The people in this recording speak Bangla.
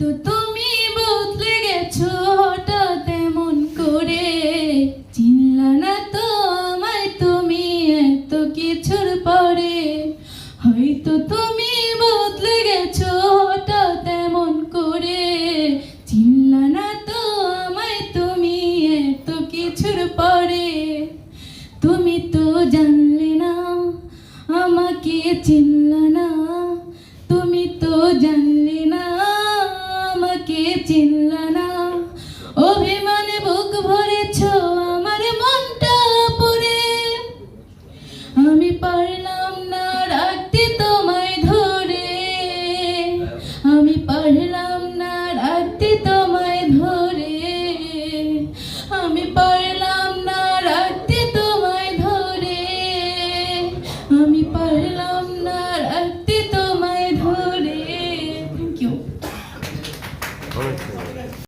হয়তো তুমি বদলে গেছো হঠাৎ এমন করে। চিনলা না তো আমায় তুমি এত কিছুর পরে। হয়তো তুমি বদলে গেছো হঠাৎ এমন করে। চিনলা না তো আমায় তুমি এত কিছুর পরে। তুমি তো জানলে না, আমাকে চিনলা না চিনলা না অভিমানে বুক ভরেছ মনটা আমি পারলাম না তোমায় ধরে। আমি পারলাম না তোমায় ধরে। আমি পারলাম না তোমায় ধরে। আমি পারলাম রাখতে